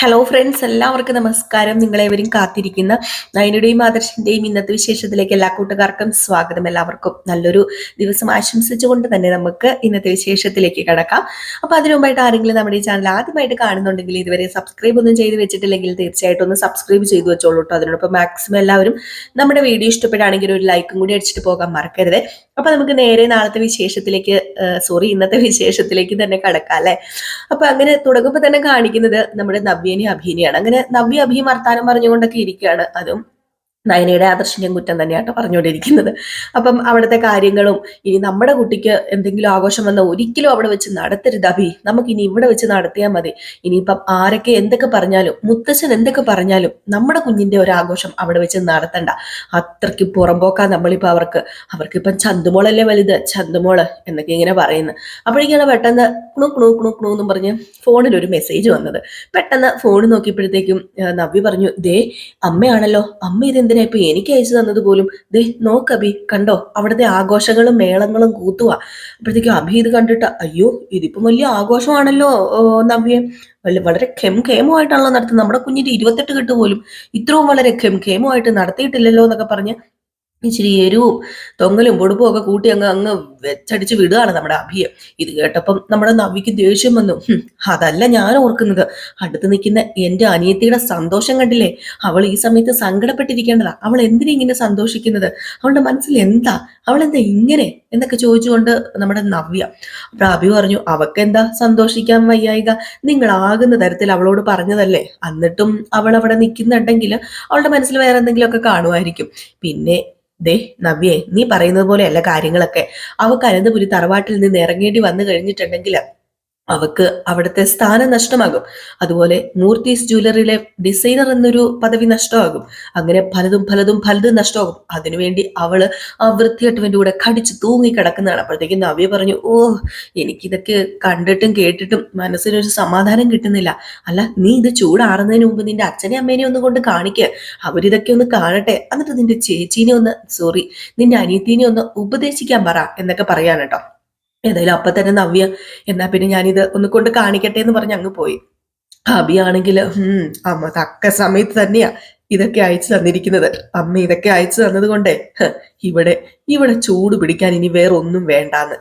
Hello friends എല്ലാവർക്കും നമസ്കാരം. നിങ്ങളെവരും കാത്തിരിക്കുന്ന. നയനുടെയും ആദർശിന്റെയും ഇന്നത്തെ വിശേഷത്തിലേക്ക് എല്ലാ കൂട്ടുകാർക്കും സ്വാഗതം. എല്ലാവർക്കും നല്ലൊരു ദിവസം ആശംസിച്ചുകൊണ്ട് തന്നെ നമുക്ക് ഇന്നത്തെ വിശേഷത്തിലേക്ക് കിടക്കാം. അപ്പൊ അതിനു മുമ്പായിട്ട് ആരെങ്കിലും നമ്മുടെ ഈ ചാനൽ ആദ്യമായിട്ട് കാണുന്നുണ്ടെങ്കിൽ ഇതുവരെ സബ്സ്ക്രൈബ് ഒന്നും ചെയ്ത് വെച്ചിട്ടില്ലെങ്കിൽ തീർച്ചയായിട്ടും ഒന്ന് സബ്സ്ക്രൈബ് ചെയ്തു വെച്ചോളൂ കേട്ടോ അതിനോടൊപ്പം മാക്സിമം എല്ലാവരും നമ്മുടെ വീഡിയോ ഇഷ്ടപ്പെടുകയാണെങ്കിൽ ഒരു ലൈക്കും കൂടി അടിച്ചിട്ട് പോകാൻ മറക്കരുത്. അപ്പൊ നമുക്ക് നേരെ നാളത്തെ വിശേഷത്തിലേക്ക് സോറി ഇന്നത്തെ വിശേഷത്തിലേക്ക് തന്നെ കടക്കാം അല്ലെ? അപ്പൊ അങ്ങനെ തുടങ്ങുമ്പോൾ തന്നെ കാണിക്കുന്നത് നമ്മുടെ നവ്യനെ അഭിനയാണ്. അങ്ങനെ നവ്യ അഭി വർത്താനം പറഞ്ഞുകൊണ്ടൊക്കെ ഇരിക്കുകയാണ്. അതും നയനയുടെ ആദർശിന്റെയും കുറ്റം തന്നെയാട്ടോ പറഞ്ഞുകൊണ്ടിരിക്കുന്നത്. അപ്പം അവിടുത്തെ കാര്യങ്ങളും ഇനി നമ്മുടെ കുട്ടിക്ക് എന്തെങ്കിലും ആഘോഷം വന്നാൽ ഒരിക്കലും അവിടെ വെച്ച് നടത്തരുത് അഭി. നമുക്ക് ഇനി ഇവിടെ വെച്ച് നടത്തിയാൽ മതി. ഇനിയിപ്പം ആരൊക്കെ എന്തൊക്കെ പറഞ്ഞാലും മുത്തച്ഛൻ എന്തൊക്കെ പറഞ്ഞാലും നമ്മുടെ കുഞ്ഞിന്റെ ഒരു ആഘോഷം അവിടെ വെച്ച് നടത്തണ്ട. അത്രയ്ക്ക് പുറമ്പോക്കാ നമ്മളിപ്പോൾ അവർക്ക്. അവർക്കിപ്പം ചന്തുമോളല്ലേ വലുത്? ചന്തുമോൾ എന്നൊക്കെ ഇങ്ങനെ പറയുന്നു അപ്പോഴേക്കാണ് പെട്ടെന്ന് ക്ണു ക്ണു ക്ണു ക്ണു എന്നും പറഞ്ഞ് ഫോണിൽ ഒരു മെസ്സേജ് വന്നത്. പെട്ടെന്ന് ഫോൺ നോക്കിയപ്പോഴത്തേക്കും നവ്യ പറഞ്ഞു ദേ അമ്മയാണല്ലോ. അമ്മ ഇതെന്തിനാ ഇപ്പൊ എനിക്ക് അയച്ചു തന്നത് പോലും? ദേ നോക്ക് അഭി കണ്ടോ? അവിടുത്തെ ആഘോഷങ്ങളും മേളങ്ങളും കൂത്തുവാ. അപ്പോഴത്തേക്കും അഭി ഇത് കണ്ടിട്ട് അയ്യോ ഇതിപ്പം വലിയ ആഘോഷമാണല്ലോ നവ്യ. വളരെ ഖെം ഖേമമായിട്ടാണല്ലോ നടത്തുന്നത്. നമ്മുടെ കുഞ്ഞിന്റെ ഇരുപത്തെട്ട് കെട്ട് പോലും ഇത്രയും വളരെ ഖെം ഖേമമായിട്ട് നടത്തിയിട്ടില്ലല്ലോ എന്നൊക്കെ പറഞ്ഞ് ഇച്ചിരി എരിവും തൊങ്ങലും പൊടുപ്പും ഒക്കെ കൂട്ടി അങ്ങ് അങ്ങ് വെച്ചടിച്ച് വിടുകയാണ് നമ്മുടെ അഭിയെ. ഇത് കേട്ടപ്പം നമ്മുടെ നവിക്ക് ദേഷ്യം വന്നു. അതല്ല ഞാൻ ഓർക്കുന്നത്. അടുത്ത് നിൽക്കുന്ന എന്റെ അനിയത്തിയുടെ സന്തോഷം കണ്ടില്ലേ? അവൾ ഈ സമയത്ത് സങ്കടപ്പെട്ടിരിക്കേണ്ടതാ. അവൾ എന്തിനാ ഇങ്ങനെ സന്തോഷിക്കുന്നത്? അവളുടെ മനസ്സിൽ എന്താ? അവൾ എന്താ ഇങ്ങനെ? എന്നൊക്കെ ചോദിച്ചുകൊണ്ട് നമ്മുടെ നവ്യ. അപ്പൊ അഭി പറഞ്ഞു അവക്ക് എന്താ സന്തോഷിക്കാൻ വയ്യായിക? നിങ്ങളാകുന്ന തരത്തിൽ അവളോട് പറഞ്ഞതല്ലേ? എന്നിട്ടും അവൾ അവിടെ നിൽക്കുന്നുണ്ടെങ്കിൽ അവളുടെ മനസ്സിൽ വേറെ എന്തെങ്കിലുമൊക്കെ കാണുമായിരിക്കും. പിന്നെ ദേ നവ്യേ നീ പറയുന്നത് പോലെയല്ല കാര്യങ്ങളൊക്കെ. അവക്ക് അനന്തപുരി തറവാട്ടിൽ നിന്ന് ഇറങ്ങേണ്ടി വന്നു കഴിഞ്ഞിട്ടുണ്ടെങ്കിൽ അവക്ക് അവിടുത്തെ സ്ഥാനം നഷ്ടമാകും. അതുപോലെ മൂർത്തീസ് ജ്വല്ലറിയിലെ ഡിസൈനർ എന്നൊരു പദവി നഷ്ടമാകും. അങ്ങനെ പലതും പലതും പലതും നഷ്ടമാകും. അതിനുവേണ്ടി അവൾ ആ വൃത്തികെട്ടവന്റെ കൂടെ കടിച്ചു തൂങ്ങി കിടക്കുന്നതാണ് അപ്പോഴത്തേക്കും നവ്യ പറഞ്ഞു ഓ എനിക്കിതൊക്കെ കണ്ടിട്ടും കേട്ടിട്ടും മനസ്സിനൊരു സമാധാനം കിട്ടുന്നില്ല. അല്ല നീ ഇത് ചൂടാറുന്നതിന് മുമ്പ് നിന്റെ അച്ഛനെ അമ്മേനെ ഒന്ന് കൊണ്ട് കാണിക്കുക അവരിതൊക്കെ ഒന്ന് കാണട്ടെ. എന്നിട്ട് നിന്റെ ചേച്ചീനെ ഒന്ന് സോറി നിന്റെ അനിയത്തിനെ ഒന്ന് ഉപദേശിക്കാൻ പറ എന്നൊക്കെ പറയാൻ കേട്ടോ. ഏതായാലും അപ്പം തന്നെ നവ്യ. എന്നാ പിന്നെ ഞാനിത് ഒന്ന് കൊണ്ട് കാണിക്കട്ടെ എന്ന് പറഞ്ഞ് അങ്ങ് പോയി. ഉം അമ്മ തക്ക സമയത്ത് തന്നെയാ ഇതൊക്കെ അയച്ചു തന്നിരിക്കുന്നത്. അമ്മ ഇതൊക്കെ അയച്ചു തന്നത് കൊണ്ടേ ഇവിടെ ഇവിടെ ചൂട് പിടിക്കാൻ ഇനി വേറെ ഒന്നും വേണ്ടാന്ന്.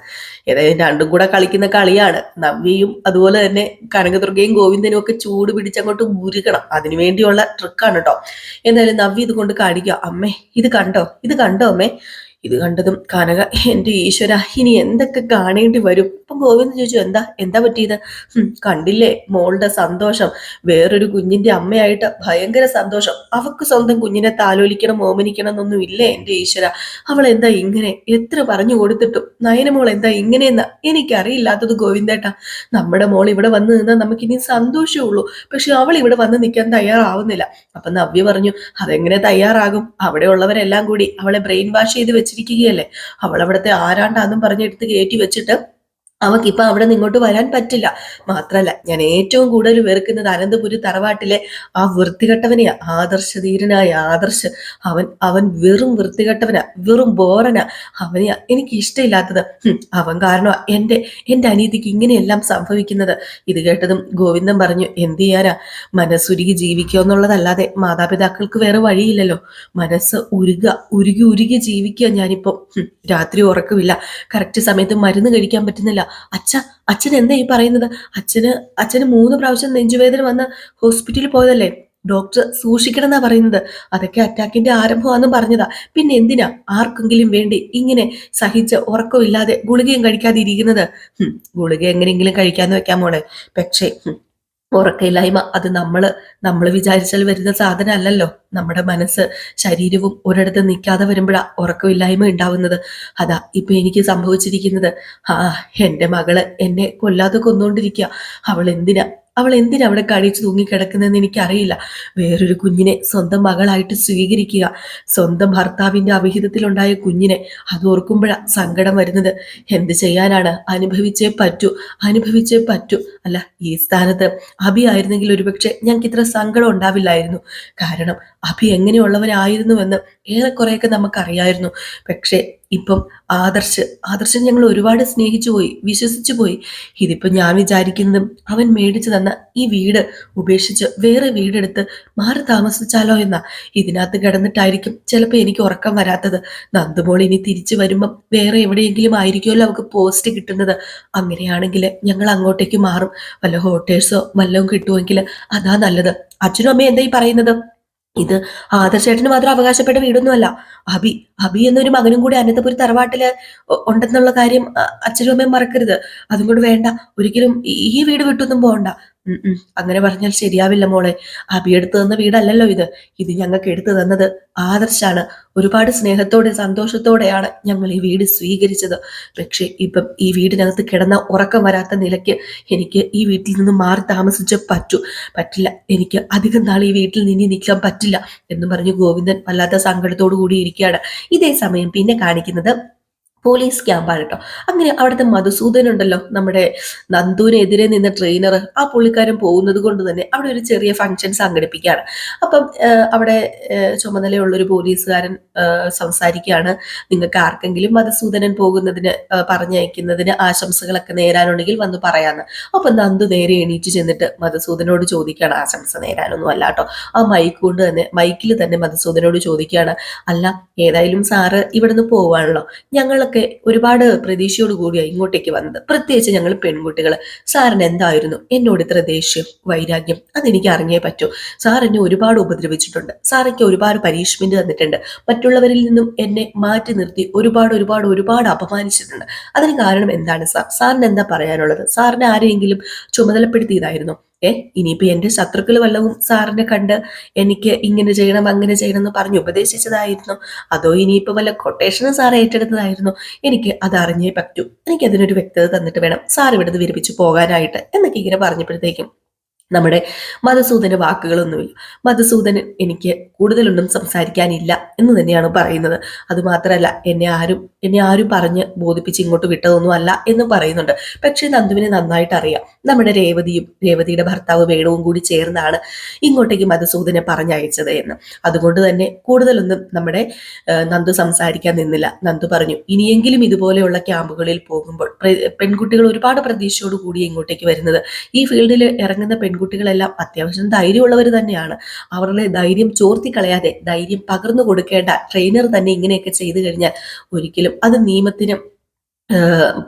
ഏതായാലും രണ്ടും കൂടെ കളിക്കുന്ന കളിയാണ്. നവ്യയും അതുപോലെ തന്നെ കനകദുർഗയും ഗോവിന്ദനും ഒക്കെ ചൂട് പിടിച്ചങ്ങോട്ട് മുരുകണം. അതിനു വേണ്ടിയുള്ള ട്രിക്കാണ് കേട്ടോ എന്തായാലും നവ്യ ഇത് കൊണ്ട് കാണിക്കുക അമ്മേ ഇത് കണ്ടോ? ഇത് കണ്ടോ അമ്മേ? ഇത് കണ്ടതും കനക എന്റെ ഈശ്വര ഇനി എന്തൊക്കെ കാണേണ്ടി വരും? അപ്പം ഗോവിന്ദ് ചോദിച്ചു എന്താ എന്താ പറ്റിയത്? കണ്ടില്ലേ മോളുടെ സന്തോഷം. വേറൊരു കുഞ്ഞിന്റെ അമ്മയായിട്ട് ഭയങ്കര സന്തോഷം. അവക്ക് സ്വന്തം കുഞ്ഞിനെ താലോലിക്കണം ഓമനിക്കണം എന്നൊന്നും ഇല്ലേ എന്റെ ഈശ്വര? അവൾ എന്താ ഇങ്ങനെ? എത്ര പറഞ്ഞു കൊടുത്തിട്ടും. നയനമോൾ എന്താ ഇങ്ങനെയെന്ന എനിക്കറിയില്ലാത്തത് ഗോവിന്ദേട്ടാ. നമ്മുടെ മോൾ ഇവിടെ വന്ന് നിന്നാൽ നമുക്കിനി സന്തോഷമേ ഉള്ളൂ പക്ഷെ അവൾ ഇവിടെ വന്ന് നിൽക്കാൻ തയ്യാറാവുന്നില്ല. അപ്പം നവ്യ പറഞ്ഞു അതെങ്ങനെ തയ്യാറാകും? അവിടെ ഉള്ളവരെല്ലാം കൂടി അവളെ ബ്രെയിൻ വാഷ് ചെയ്ത് വെച്ചിരിക്കുകയല്ലേ? അവൾ അവിടുത്തെ ആരാണ്ടാന്നും പറഞ്ഞെടുത്ത് കയറ്റി വെച്ചിട്ട് അവക്ക് ഇപ്പൊ അവിടെ നിങ്ങോട്ട് വരാൻ പറ്റില്ല. മാത്രല്ല ഞാൻ ഏറ്റവും കൂടുതൽ വെറുക്കുന്നത് അനന്തപുരി തറവാട്ടിലെ ആ വൃത്തികെട്ടവനെയാ ആദർശധീരനായ ആദർശ്. അവൻ അവൻ വെറും വൃത്തികെട്ടവനാ വെറും ബോറനാ. അവനെയാ എനിക്ക് ഇഷ്ടമില്ലാത്തത്. അവൻ കാരണം എന്റെ എന്റെ അനീതിക്ക് ഇങ്ങനെയെല്ലാം സംഭവിക്കുന്നത്. ഇത് കേട്ടതും ഗോവിന്ദൻ പറഞ്ഞു എന്ത് ചെയ്യാനാ? മനസ്സുരുകി ജീവിക്കുക എന്നുള്ളതല്ലാതെ മാതാപിതാക്കൾക്ക് വേറെ വഴിയില്ലല്ലോ. മനസ്സ് ഉരുക ഉരുകി ഉരുകി ജീവിക്കുക ഞാനിപ്പോ. രാത്രി ഉറക്കമില്ല. കറക്റ്റ് സമയത്ത് മരുന്ന് കഴിക്കാൻ പറ്റുന്നില്ല. അച്ഛ അച്ഛൻ എന്താ ഈ പറയുന്നത്? അച്ഛന് അച്ഛന് മൂന്ന് പ്രാവശ്യം നെഞ്ചുവേദന വന്ന് ഹോസ്പിറ്റലിൽ പോയതല്ലേ? ഡോക്ടർ സൂക്ഷിക്കണം എന്നാ പറയുന്നത്. അതൊക്കെ അറ്റാക്കിന്റെ ആരംഭമാണെന്നും പറഞ്ഞതാ. പിന്നെ എന്തിനാ ആർക്കെങ്കിലും വേണ്ടി ഇങ്ങനെ സഹിച്ച് ഉറക്കമില്ലാതെ ഗുളികയും കഴിക്കാതെ ഇരിക്കുന്നത് ഗുളിക എങ്ങനെയെങ്കിലും കഴിക്കാന്ന് വെക്കാൻ പോണേ പക്ഷേ ഹും, ഉറക്കമില്ലായ്മ. അത് നമ്മൾ നമ്മൾ വിചാരിച്ചാൽ വരുന്ന സാധനം അല്ലല്ലോ നമ്മുടെ മനസ്സ് ശരീരവും ഒരിടത്ത് നിൽക്കാതെ വരുമ്പോഴാ ഉറക്കമില്ലായ്മ ഉണ്ടാവുന്നത്. അതാ ഇപ്പൊ എനിക്ക് സംഭവിച്ചിരിക്കുന്നത്. ആ എന്റെ മകൾ എന്നെ കൊല്ലാതെ കൊന്നുകൊണ്ടിരിക്കുക അവൾ എന്തിനാ അവൾ എന്തിനാ അവിടെ കഴിച്ചു തൂങ്ങിക്കിടക്കുന്നതെന്ന് എനിക്കറിയില്ല. വേറൊരു കുഞ്ഞിനെ സ്വന്തം മകളായിട്ട് സ്വീകരിക്കുക. സ്വന്തം ഭർത്താവിന്റെ അവിഹിതത്തിലുണ്ടായ കുഞ്ഞിനെ അത് ഓർക്കുമ്പോഴാ സങ്കടം വരുന്നത്. എന്ത് ചെയ്യാനാണ്? അനുഭവിച്ചേ പറ്റൂ. അനുഭവിച്ചേ പറ്റൂ. അല്ല ഈ സ്ഥാനത്ത് അഭി ആയിരുന്നെങ്കിൽ ഒരുപക്ഷെ ഞങ്ങൾക്ക് ഇത്ര സങ്കടം ഉണ്ടാവില്ലായിരുന്നു. കാരണം അഭി എങ്ങനെയുള്ളവനായിരുന്നുവെന്ന് ഏറെക്കുറെയൊക്കെ നമുക്കറിയായിരുന്നു. പക്ഷേ ഇപ്പം ആദർശ് ആദർശൻ ഞങ്ങൾ ഒരുപാട് സ്നേഹിച്ചു പോയി വിശ്വസിച്ചു പോയി. ഇതിപ്പോൾ ഞാൻ വിചാരിക്കുന്നതും അവൻ മേടിച്ചു തന്ന ഈ വീട് ഉപേക്ഷിച്ച് വേറെ വീടെടുത്ത് മാറി താമസിച്ചാലോ എന്നാ. ഇതിനകത്ത് കിടന്നിട്ടായിരിക്കും ചിലപ്പോൾ എനിക്ക് ഉറക്കം വരാത്തത്. നന്ദുമോൾ ഇനി തിരിച്ചു വരുമ്പം വേറെ എവിടെയെങ്കിലും ആയിരിക്കുമല്ലോ അവൾക്ക് പോസ്റ്റ് കിട്ടുന്നത്. അങ്ങനെയാണെങ്കിൽ ഞങ്ങൾ അങ്ങോട്ടേക്ക് മാറും. വല്ല ഹോട്ടേഴ്സോ വല്ലതും കിട്ടുമെങ്കിൽ അതാ നല്ലത്. അച്ഛനും അമ്മയും എന്താ ഈ പറയുന്നത്? ഇത് ആദർശേട്ടന് മാത്രം അവകാശപ്പെട്ട വീടൊന്നുമല്ല. അബി അബി എന്നൊരു മകനും കൂടി അനന്തപുരി തറവാട്ടിൽ ഉണ്ടെന്നുള്ള കാര്യം അച്ഛനും അമ്മയും മറക്കരുത്. അതും കൂടി വേണ്ട. ഒരിക്കലും ഈ- വീട് വിട്ടൊന്നും പോകണ്ട. അങ്ങനെ പറഞ്ഞാൽ ശരിയാവില്ല മോളെ. അബി എടുത്തു തന്ന വീടല്ലല്ലോ ഇത്. ഇത് ഞങ്ങൾക്ക് എടുത്തു തന്നത് ആദർശാണ്. ഒരുപാട് സ്നേഹത്തോടെ സന്തോഷത്തോടെയാണ് ഞങ്ങൾ ഈ വീട് സ്വീകരിച്ചത്. പക്ഷേ ഇപ്പം ഈ വീടിനകത്ത് കിടന്ന ഉറക്കം വരാത്ത നിലയ്ക്ക് എനിക്ക് ഈ വീട്ടിൽ നിന്ന് മാറി താമസിച്ച് പറ്റൂ. പറ്റില്ല. എനിക്ക് അധികം നാൾ ഈ വീട്ടിൽ നിന്ന് നിൽക്കാൻ പറ്റില്ല എന്ന് പറഞ്ഞ് ഗോവിന്ദൻ വല്ലാത്ത സങ്കടത്തോടു കൂടി ഇരിക്കുകയാണ്. ഇതേ സമയം പിന്നെ കാണിക്കുന്നത് പോലീസ് ക്യാമ്പാണ് കേട്ടോ അങ്ങനെ അവിടുത്തെ മധുസൂദൻ ഉണ്ടല്ലോ നമ്മുടെ നന്ദുവിനെതിരെ നിന്ന ട്രെയിനർ ആ പുള്ളിക്കാരൻ പോകുന്നത് കൊണ്ട് തന്നെ അവിടെ ഒരു ചെറിയ ഫംഗ്ഷൻ സംഘടിപ്പിക്കുകയാണ്. അപ്പം അവിടെ ചുമതലയുള്ളൊരു പോലീസുകാരൻ സംസാരിക്കുകയാണ്. നിങ്ങൾക്ക് ആർക്കെങ്കിലും മധുസൂദനൻ പോകുന്നതിന് പറഞ്ഞയക്കുന്നതിന് ആശംസകളൊക്കെ നേരാനുണ്ടെങ്കിൽ വന്ന് പറയാന്ന്. അപ്പം നന്ദു നേരെ എണീറ്റ് ചെന്നിട്ട് മധുസൂദനോട് ചോദിക്കുകയാണ്. ആശംസ നേരാനൊന്നും അല്ല കേട്ടോ ആ മൈക്ക് കൊണ്ട് തന്നെ മൈക്കിൽ തന്നെ മധുസൂദനോട് ചോദിക്കുകയാണ്. അല്ല ഏതായാലും സാറ് ഇവിടുന്ന് പോവാണല്ലോ. ഞങ്ങളൊക്കെ ഒരുപാട് പ്രതീക്ഷയോട് കൂടിയാണ് ഇങ്ങോട്ടേക്ക് വന്നത്. പ്രത്യേകിച്ച് ഞങ്ങൾ പെൺകുട്ടികൾ സാറിന് എന്തായിരുന്നു? എന്നോട് ഇത്ര ദേഷ്യം വൈരാഗ്യം അതെനിക്ക് അറിഞ്ഞേ പറ്റൂ. സാർ എന്നെ ഒരുപാട് ഉപദ്രവിച്ചിട്ടുണ്ട്. സാറൊക്കെ ഒരുപാട് പരീക്ഷമെന്റ് തന്നിട്ടുണ്ട്. മറ്റുള്ളവരിൽ നിന്നും എന്നെ മാറ്റി നിർത്തി ഒരുപാട് ഒരുപാട് ഒരുപാട് അപമാനിച്ചിട്ടുണ്ട്. അതിന് കാരണം എന്താണ് സാർ സാറിന് എന്താ പറയാനുള്ളത്? സാറിനെ ആരെയെങ്കിലും ചുമതലപ്പെടുത്തിയതായിരുന്നു? ഏ ഇനിയിപ്പോ എന്റെ ശത്രുക്കൾ വല്ലതും സാറിനെ കണ്ട് എനിക്ക് ഇങ്ങനെ ചെയ്യണം അങ്ങനെ ചെയ്യണം എന്ന് പറഞ്ഞ് ഉപദേശിച്ചതായിരുന്നു. അതോ ഇനിയിപ്പോ വല്ല കൊട്ടേഷനും സാർ ഏറ്റെടുത്തതായിരുന്നു? എനിക്ക് അത് അറിഞ്ഞേ പറ്റൂ. എനിക്ക് അതിനൊരു വ്യക്തത തന്നിട്ട് വേണം സാർ ഇവിടുന്ന് വിരമിച്ചു പോകാനായിട്ട് എന്നൊക്കെ ഇങ്ങനെ പറഞ്ഞപ്പോഴത്തേക്കും നമ്മുടെ മധുസൂദന വാക്കുകളൊന്നുമില്ല. മധുസൂദന് എനിക്ക് കൂടുതലൊന്നും സംസാരിക്കാനില്ല എന്ന് തന്നെയാണ് പറയുന്നത്. അതുമാത്രമല്ല എന്നെ ആരും എന്നെ ആരും പറഞ്ഞ് ബോധിപ്പിച്ച് ഇങ്ങോട്ട് വിട്ടതൊന്നും അല്ല എന്ന് പറയുന്നുണ്ട്. പക്ഷേ നന്ദുവിനെ നന്നായിട്ട് അറിയാം നമ്മുടെ രേവതിയും രേവതിയുടെ ഭർത്താവ് വേണുവും കൂടി ചേർന്നാണ് ഇങ്ങോട്ടേക്ക് മധുസൂദനെ പറഞ്ഞയച്ചത് എന്ന്. അതുകൊണ്ട് തന്നെ കൂടുതലൊന്നും നമ്മുടെ നന്ദു സംസാരിക്കാൻ നിന്നില്ല. നന്ദു പറഞ്ഞു ഇനിയെങ്കിലും ഇതുപോലെയുള്ള ക്യാമ്പുകളിൽ പോകുമ്പോൾ പെൺകുട്ടികൾ ഒരുപാട് പ്രതീക്ഷയോട് കൂടി ഇങ്ങോട്ടേക്ക് വരുന്നത്. ഈ ഫീൽഡിൽ ഇറങ്ങുന്ന പെൺകുട്ടികളെല്ലാം അത്യാവശ്യം ധൈര്യമുള്ളവർ തന്നെയാണ്. അവരുടെ ധൈര്യം ചോർത്തി കളയാതെ ധൈര്യം പകർന്നു കൊടുക്കേണ്ട ട്രെയിനർ തന്നെ ഇങ്ങനെയൊക്കെ ചെയ്തു കഴിഞ്ഞാൽ ഒരിക്കലും അത് നിയമത്തിന്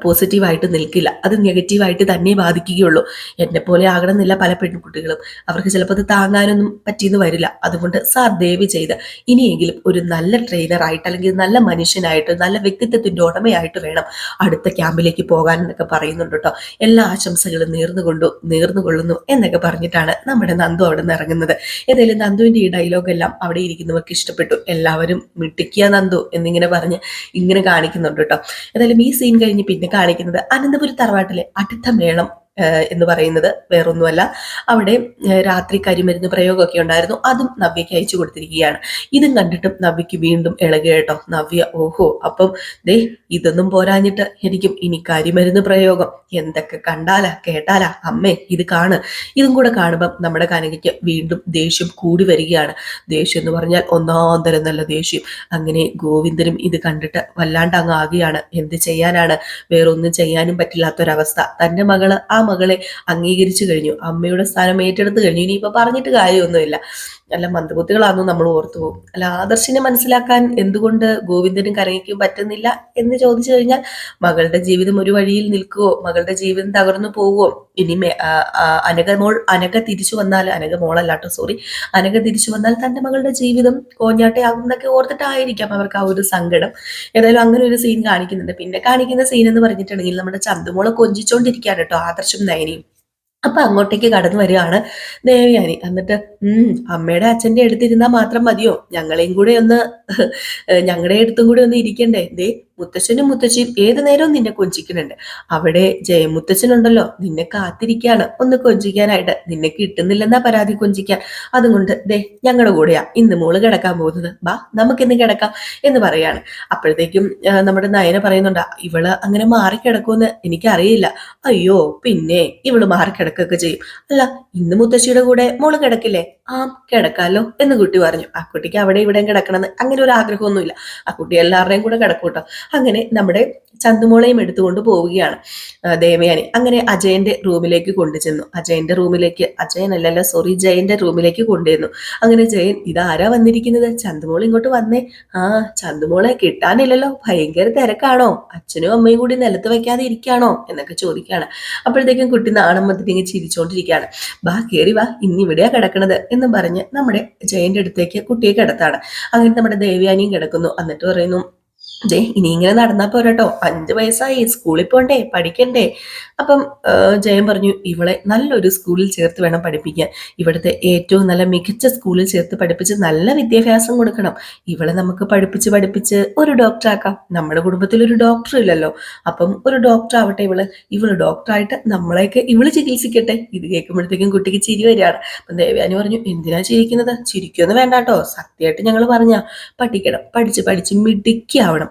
പോസിറ്റീവായിട്ട് നിൽക്കില്ല. അത് നെഗറ്റീവായിട്ട് തന്നെ ബാധിക്കുകയുള്ളൂ. എന്നെ പോലെ ആകണമെന്നില്ല പല പെൺകുട്ടികളും. അവർക്ക് ചിലപ്പോൾ അത് താങ്ങാനൊന്നും പറ്റിയെന്ന് വരില്ല. അതുകൊണ്ട് സാർ ദയവ് ചെയ്ത് ഇനിയെങ്കിലും ഒരു നല്ല ട്രെയിനറായിട്ട് അല്ലെങ്കിൽ നല്ല മനുഷ്യനായിട്ട് നല്ല വ്യക്തിത്വത്തിന്റെ ഉടമയായിട്ട് വേണം അടുത്ത ക്യാമ്പിലേക്ക് പോകാൻ എന്നൊക്കെ പറയുന്നുണ്ട് കേട്ടോ. എല്ലാ ആശംസകളും നേർന്നുകൊണ്ടു നേർന്നുകൊള്ളുന്നു എന്നൊക്കെ പറഞ്ഞിട്ടാണ് നമ്മുടെ നന്ദു അവിടെ നിന്ന് ഇറങ്ങുന്നത്. ഏതായാലും നന്ദുവിന്റെ ഈ ഡയലോഗെല്ലാം അവിടെ ഇരിക്കുന്നവർക്ക് ഇഷ്ടപ്പെട്ടു. എല്ലാവരും മിട്ടിക്കുക നന്ദു എന്നിങ്ങനെ പറഞ്ഞ് ഇങ്ങനെ കാണിക്കുന്നുണ്ട് കേട്ടോ. ഏതായാലും ഈ സീൻ കഴിഞ്ഞ് പിന്നെ കാണിക്കുന്നത് അനന്തപുരി തറവാട്ടിലെ അടുത്ത മേളം. എന്ന് പറയുന്നത് വേറൊന്നുമല്ല. അവിടെ രാത്രി കരിമരുന്ന് പ്രയോഗമൊക്കെ ഉണ്ടായിരുന്നു. അതും നവ്യയ്ക്ക് അയച്ചു കൊടുത്തിരിക്കുകയാണ്. ഇതും കണ്ടിട്ടും നവ്യയ്ക്ക് വീണ്ടും ഇളകി കേട്ടോ. നവ്യ ഓഹോ അപ്പം ദേ ഇതൊന്നും പോരാഞ്ഞിട്ട് എനിക്കും ഇനി കരിമരുന്ന് പ്രയോഗം. എന്തൊക്കെ കണ്ടാലാ കേട്ടാലാ? അമ്മേ ഇത് കാണ്. ഇതും കൂടെ കാണുമ്പം നമ്മുടെ കനകയ്ക്ക് വീണ്ടും ദേഷ്യം കൂടി വരികയാണ്. ദേഷ്യം എന്ന് പറഞ്ഞാൽ ഒന്നാം തരം നല്ല ദേഷ്യം. അങ്ങനെ ഗോവിന്ദനും ഇത് കണ്ടിട്ട് വല്ലാണ്ട് അങ്ങ് ആകുകയാണ്. എന്ത് ചെയ്യാനാണ്? വേറൊന്നും ചെയ്യാനും പറ്റില്ലാത്തൊരവസ്ഥ. തന്റെ മകൾ ആ മകളെ അംഗീകരിച്ചു കഴിഞ്ഞു. അമ്മയുടെ സ്ഥാനം ഏറ്റെടുത്ത് കഴിഞ്ഞു. ഇനിയിപ്പോൾ പറഞ്ഞിട്ട് കാര്യമൊന്നുമില്ല. അല്ല മന്ദബുദ്ധികളാണെന്ന് നമ്മൾ ഓർത്തു പോകും. അല്ല ആദർശിനെ മനസ്സിലാക്കാൻ എന്തുകൊണ്ട് ഗോവിന്ദനും കരങ്ങിക്കും പറ്റുന്നില്ല എന്ന് ചോദിച്ചു കഴിഞ്ഞാൽ മകളുടെ ജീവിതം ഒരു വഴിയിൽ നിൽക്കുവോ മകളുടെ ജീവിതം തകർന്നു പോവുമോ ഇനി അനക മോൾ അനക തിരിച്ചു വന്നാൽ അനക മോളല്ലാട്ടോ സോറി അനക തിരിച്ചു വന്നാൽ തന്റെ മകളുടെ ജീവിതം കോഞ്ഞാട്ടയാകും എന്നൊക്കെ ഓർത്തിട്ടായിരിക്കാം അവർക്ക് ആ ഒരു സങ്കടം. ഏതായാലും അങ്ങനെ ഒരു സീൻ കാണിക്കുന്നുണ്ട്. പിന്നെ കാണിക്കുന്ന സീൻ എന്ന് പറഞ്ഞിട്ടുണ്ടെങ്കിൽ നമ്മുടെ ചന്തുമോളെ കൊഞ്ചിച്ചോണ്ടിരിക്കാൻ കേട്ടോ ആദർശം നയനിയും. അപ്പൊ അങ്ങോട്ടേക്ക് കടന്നു വരികയാണ് ദേവയാനി. എന്നിട്ട് ഉം അമ്മയുടെ അച്ഛന്റെ അടുത്തിരുന്നാൽ മാത്രം മതിയോ? ഞങ്ങളെയും കൂടെ ഒന്ന് ഞങ്ങളുടെ അടുത്തും കൂടെ ഒന്ന് ഇരിക്കണ്ടേ? ദേ മുത്തശ്ശനും മുത്തശ്ശിയും ഏതു നേരവും നിന്നെ കൊഞ്ചിക്കുന്നുണ്ട്. അവിടെ ജയമുത്തച്ഛനുണ്ടല്ലോ നിന്നെ കാത്തിരിക്കാണ്. ഒന്ന് കൊഞ്ചിക്കാനായിട്ട്. നിന്നെ കിട്ടുന്നില്ലെന്നാ പരാതി കൊഞ്ചിക്കാൻ. അതുകൊണ്ട് ദേ ഞങ്ങളുടെ കൂടെയാ. ഇന്ന് മോൾ കിടക്കാൻ പോകുന്നത്. ബാ നമുക്ക് നമുക്കിന്ന് കിടക്കാം എന്ന് പറയാണ്. അപ്പോഴത്തേക്കും നമ്മുടെ നയന പറയുന്നുണ്ട് ഇവൾ അങ്ങനെ മാറിക്കിടക്കുമെന്ന് എനിക്കറിയില്ല. അയ്യോ പിന്നെ ഇവൾ മാറിക്കിടക്കൊക്കെ ചെയ്യും. അല്ല ഇന്ന് മുത്തശ്ശിയുടെ കൂടെ മോൾ കിടക്കില്ലേ? ആ കിടക്കാലോ എന്ന് കുട്ടി പറഞ്ഞു. ആ കുട്ടിക്ക് അവിടെ ഇവിടെയും കിടക്കണമെന്ന് അങ്ങനെ ഒരു ആഗ്രഹമൊന്നുമില്ല. ആ കുട്ടി എല്ലാവരുടെയും കൂടെ കിടക്കൂട്ടോ അങ്ങനെ നമ്മുടെ ചന്തുമോളയും എടുത്തുകൊണ്ട് പോവുകയാണ് ദേവയാനി. അങ്ങനെ അജയന്റെ റൂമിലേക്ക് കൊണ്ടുചെന്നു. അജയന്റെ റൂമിലേക്ക് അജയൻ അല്ലല്ല സോറി ജയന്റെ റൂമിലേക്ക് കൊണ്ടുവന്നു. അങ്ങനെ ജയൻ ഇതാരാ വന്നിരിക്കുന്നത്? ചന്തുമോൾ ഇങ്ങോട്ട് വന്നേ. ആ ചന്തുമോളെ കിട്ടാനില്ലല്ലോ. ഭയങ്കര തിരക്കാണോ? അച്ഛനും അമ്മയും കൂടി നിലത്ത് വെക്കാതെ ഇരിക്കാണോ? എന്നൊക്കെ ചോദിക്കുകയാണ്. അപ്പോഴത്തേക്കും കുട്ടി നാണം വന്നിട്ട് ചിരിച്ചോണ്ടിരിക്കുകയാണ്. ബാ കയറി വാ. ഇന്നിവിടെയാ കിടക്കണത്. എന്ന് പറഞ്ഞ് നമ്മുടെ ജയന്റെ അടുത്തേക്ക് കുട്ടിയെ കിടത്താണ്. അങ്ങനെ നമ്മുടെ ദേവയാനിയും കിടക്കുന്നു. എന്നിട്ട് പറയുന്നു ദേ ഇനി ഇങ്ങനെ നടന്നാ പോരാട്ടോ. അഞ്ച് വയസ്സായി സ്കൂളിൽ പോകണ്ടേ പഠിക്കണ്ടേ. അപ്പം ജയൻ പറഞ്ഞു ഇവളെ നല്ലൊരു സ്കൂളിൽ ചേർത്ത് വേണം പഠിപ്പിക്കാൻ. ഇവിടുത്തെ ഏറ്റവും നല്ല മികച്ച സ്കൂളിൽ ചേർത്ത് പഠിപ്പിച്ച് നല്ല വിദ്യാഭ്യാസം കൊടുക്കണം. ഇവളെ നമുക്ക് പഠിപ്പിച്ച് പഠിപ്പിച്ച് ഒരു ഡോക്ടറാക്കാം നമ്മുടെ കുടുംബത്തിൽ ഒരു ഡോക്ടർ ഇല്ലല്ലോ. അപ്പം ഒരു ഡോക്ടർ ആവട്ടെ ഇവൾ. ഇവൾ ഡോക്ടറായിട്ട് നമ്മളെയൊക്കെ ഇവൾ ചികിത്സിക്കട്ടെ. ഇത് കേൾക്കുമ്പോഴത്തേക്കും കുട്ടിക്ക് ചിരി വരികയാണ്. അപ്പം ദേവ്യാനി പറഞ്ഞു എന്തിനാ ചിരിക്കുന്നത്? ചിരിക്കൊന്നും വേണ്ടാട്ടോ. സത്യമായിട്ട് ഞങ്ങൾ പറഞ്ഞ പഠിക്കണം. പഠിച്ച് പഠിച്ച് മിടുക്കിയാവണം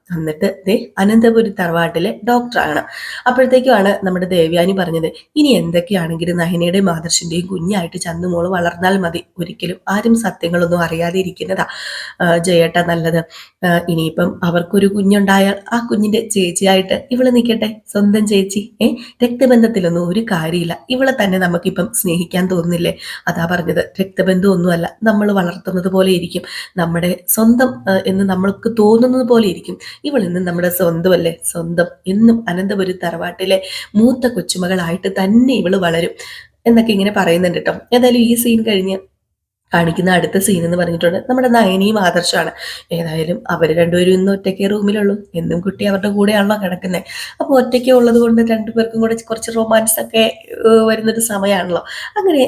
എന്നിട്ട് ദേ അനന്തപുരി തറവാട്ടിലെ ഡോക്ടറാണ് അപ്പോഴത്തേക്കുമാണ് നമ്മുടെ ദേവ്യാനി പറഞ്ഞത് ഇനി എന്തൊക്കെയാണെങ്കിലും നഹിനയുടെയും ആദർശിന്റെയും കുഞ്ഞായിട്ട് ചന്തുമോൾ വളർന്നാൽ മതി. ഒരിക്കലും ആരും സത്യങ്ങളൊന്നും അറിയാതെ ഇരിക്കുന്നതാ. ജയേട്ട നല്ലത്. ഇനിയിപ്പം അവർക്കൊരു കുഞ്ഞുണ്ടായാൽ ആ കുഞ്ഞിന്റെ ചേച്ചിയായിട്ട് ഇവൾ നിൽക്കട്ടെ. സ്വന്തം ചേച്ചി. ഏ രക്തബന്ധത്തിലൊന്നും ഒരു കാര്യമില്ല. ഇവളെ തന്നെ നമുക്കിപ്പം സ്നേഹിക്കാൻ തോന്നുന്നില്ലേ? അതാ പറഞ്ഞത്. രക്തബന്ധമൊന്നുമല്ല. നമ്മൾ വളർത്തുന്നത് പോലെ ഇരിക്കും. നമ്മുടെ സ്വന്തം എന്ന് നമ്മൾക്ക് തോന്നുന്നത് പോലെ ഇരിക്കും. ഇവൾ ഇന്ന് നമ്മുടെ സ്വന്തമല്ലേ? സ്വന്തം. എന്നും അനന്തപുരി തറവാട്ടിലെ മൂത്ത കൊച്ചുമകളായിട്ട് തന്നെ ഇവൾ വളരും. എന്നൊക്കെ ഇങ്ങനെ പറയുന്നുണ്ട് കേട്ടോ. ഏതായാലും ഈ സീൻ കഴിഞ്ഞ് കാണിക്കുന്ന അടുത്ത സീൻ എന്ന് പറഞ്ഞിട്ടുണ്ട്. നമ്മുടെ നയനിയും ആദർശമാണ് ഏതായാലും അവർ രണ്ടുപേരും ഇന്ന് ഒറ്റയ്ക്കേ റൂമിലുള്ളൂ എന്നും കുട്ടി അവരുടെ കൂടെയാണല്ലോ കിടക്കുന്നത് അപ്പോൾ ഒറ്റയ്ക്ക് ഉള്ളത് കൊണ്ട് രണ്ടുപേർക്കും കൂടെ കുറച്ച് റൊമാൻസ് ഒക്കെ വരുന്നൊരു സമയമാണല്ലോ അങ്ങനെ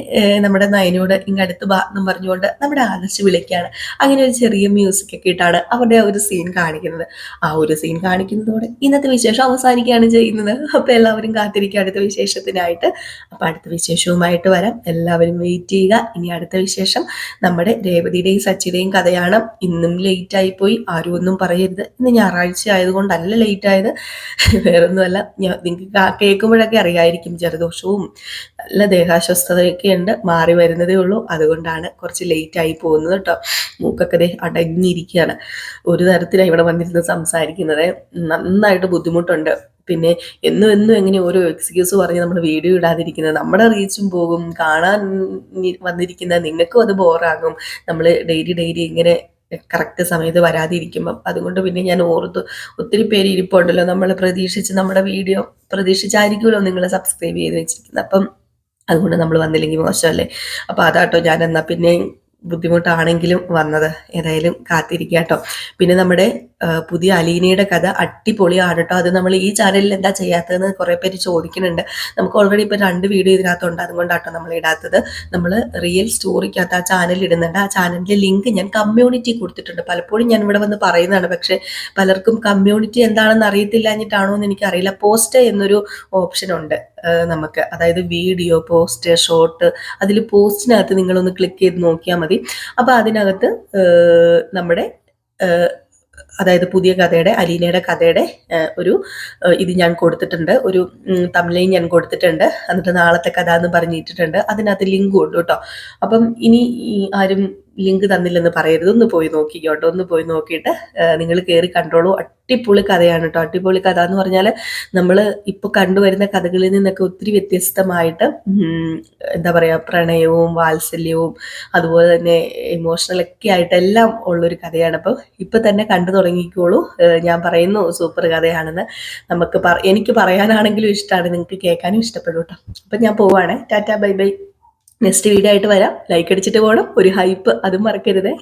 നമ്മുടെ നയനിയോട് ഇങ്ങടുത്ത് ബാ എന്നും പറഞ്ഞുകൊണ്ട് നമ്മുടെ ആദർശ് വിളിക്കുകയാണ് അങ്ങനെ ഒരു ചെറിയ മ്യൂസിക് ഒക്കെ ഇട്ടാണ് അവരുടെ ഒരു സീൻ കാണിക്കുന്നത്. ആ ഒരു സീൻ കാണിക്കുന്നതോടെ ഇന്നത്തെ വിശേഷം അവസാനിക്കുകയാണ് ചെയ്യുന്നത്. അപ്പോൾ എല്ലാവരും കാത്തിരിക്കുക അടുത്ത വിശേഷത്തിനായിട്ട്. അപ്പോൾ അടുത്ത വിശേഷവുമായിട്ട് വരാം. എല്ലാവരും വെയിറ്റ് ചെയ്യുക. ഇനി അടുത്ത വിശേഷം നമ്മുടെ രേവതിയുടെയും സച്ചിയുടെയും കഥയാണ് ഇന്നും ലേറ്റ് ആയി പോയി ആരും ഒന്നും പറയരുത്. ഇന്ന് ഞായറാഴ്ച ആയതുകൊണ്ടല്ല ലേറ്റ് ആയത്. വേറൊന്നുമല്ല. നിങ്ങൾക്ക് കേൾക്കുമ്പോഴൊക്കെ അറിയായിരിക്കും ജലദോഷവും നല്ല ദേഹാസ്വസ്ഥതയൊക്കെ ഉണ്ട്. മാറി വരുന്നതേ ഉള്ളൂ. അതുകൊണ്ടാണ് കുറച്ച് ലേറ്റ് ആയി പോകുന്നത് കേട്ടോ മൂക്കൊക്കെ ദേ അടങ്ങിയിരിക്കുകയാണ് ഒരു തരത്തിലാണ് ഇവിടെ വന്നിരുന്ന് സംസാരിക്കുന്നത്. നന്നായിട്ട് ബുദ്ധിമുട്ടുണ്ട്. പിന്നെ എന്നും എന്നും എങ്ങനെ ഓരോ എക്സ്ക്യൂസ് പറഞ്ഞ് നമ്മൾ വീഡിയോ ഇടാതിരിക്കുന്നത് നമ്മുടെ റീച്ചും പോകും കാണാൻ വന്നിരിക്കുന്ന നിങ്ങൾക്കും അത് ബോറാകും നമ്മൾ ഡെയിലി ഡെയിലി ഇങ്ങനെ കറക്റ്റ് സമയത്ത് വരാതിരിക്കുമ്പം. അതുകൊണ്ട് പിന്നെ ഞാൻ ഓർത്തു ഒത്തിരി പേര് ഇരിപ്പുണ്ടല്ലോ. നമ്മൾ പ്രതീക്ഷിച്ച് നമ്മുടെ വീഡിയോ പ്രതീക്ഷിച്ചായിരിക്കുമല്ലോ നിങ്ങൾ സബ്സ്ക്രൈബ് ചെയ്ത് വെച്ചിരിക്കുന്നത്. അപ്പം അതുകൊണ്ട് നമ്മൾ വന്നില്ലെങ്കിൽ മോശമല്ലേ അപ്പോൾ അതാട്ടോ ഞാൻ എന്നാൽ പിന്നെ ബുദ്ധിമുട്ടാണെങ്കിലും വന്നത്. ഏതായാലും കാത്തിരിക്കുക കേട്ടോ. പിന്നെ നമ്മുടെ പുതിയ അലീനയുടെ കഥ അടിപൊളിയാണ് കേട്ടോ. അത് നമ്മൾ ഈ ചാനലിൽ എന്താ ചെയ്യാത്തതെന്ന് കുറേ പേര് ചോദിക്കുന്നുണ്ട്. നമുക്ക് ഓൾറെഡി ഇപ്പോൾ രണ്ട് വീഡിയോ ഇതിനകത്തുണ്ട്. അതുകൊണ്ടാട്ടോ നമ്മൾ ഇടാത്തത്. നമ്മൾ റിയൽ സ്റ്റോറിക്കകത്ത് ആ ചാനൽ ഇടുന്നുണ്ട്. ആ ചാനലിന്റെ ലിങ്ക് ഞാൻ കമ്മ്യൂണിറ്റി കൊടുത്തിട്ടുണ്ട്. പലപ്പോഴും ഞാൻ ഇവിടെ വന്ന് പറയുന്നതാണ്. പക്ഷേ പലർക്കും കമ്മ്യൂണിറ്റി എന്താണെന്ന് അറിയത്തില്ല എന്നിട്ടാണോ എന്ന് എനിക്കറിയില്ല. പോസ്റ്റ് എന്നൊരു ഓപ്ഷൻ ഉണ്ട്. നമുക്ക് അതായത് വീഡിയോ പോസ്റ്റ് ഷോർട്ട് അതിൽ പോസ്റ്റിനകത്ത് നിങ്ങളൊന്ന് ക്ലിക്ക് ചെയ്ത് നോക്കിയാൽ മതി. അപ്പോൾ അതിനകത്ത് നമ്മുടെ അതായത് പുതിയ കഥയുടെ അലീനയുടെ കഥയുടെ ഒരു ഇത് ഞാൻ കൊടുത്തിട്ടുണ്ട്. ഒരു തമിഴയും ഞാൻ കൊടുത്തിട്ടുണ്ട്. എന്നിട്ട് നാളത്തെ കഥ എന്ന് പറഞ്ഞിട്ടിട്ടുണ്ട്. അതിനകത്ത് ലിങ്കും ഉണ്ട് കേട്ടോ. അപ്പം ഇനി ആരും ലിങ്ക് തന്നില്ലെന്ന് പറയരുത്. ഒന്ന് പോയി നോക്കിക്കോട്ടോ. ഒന്ന് പോയി നോക്കിയിട്ട് നിങ്ങൾ കയറി കണ്ടോളൂ. അടിപൊളി കഥയാണ് കേട്ടോ അടിപൊളി കഥ എന്ന് പറഞ്ഞാൽ നമ്മൾ ഇപ്പോൾ കണ്ടുവരുന്ന കഥകളിൽ നിന്നൊക്കെ ഒത്തിരി വ്യത്യസ്തമായിട്ട് എന്താ പറയാ പ്രണയവും വാത്സല്യവും അതുപോലെ തന്നെ ഇമോഷണലൊക്കെ ആയിട്ട് എല്ലാം ഉള്ളൊരു കഥയാണ്. അപ്പൊ ഇപ്പം തന്നെ കണ്ടു തുടങ്ങിക്കോളൂ. ഞാൻ പറയുന്നു സൂപ്പർ കഥയാണെന്ന്. നമുക്ക് എനിക്ക് പറയാനാണെങ്കിലും ഇഷ്ടമാണ് നിങ്ങൾക്ക് കേൾക്കാനും ഇഷ്ടപ്പെടും കേട്ടോ അപ്പം ഞാൻ പോവാണ്. Tata bye bye. Next video ആയിട്ട് വരാം. ലൈക്ക് അടിച്ചിട്ട് പോകണം ഒരു ഹൈപ്പ് അതും മറക്കരുതേ.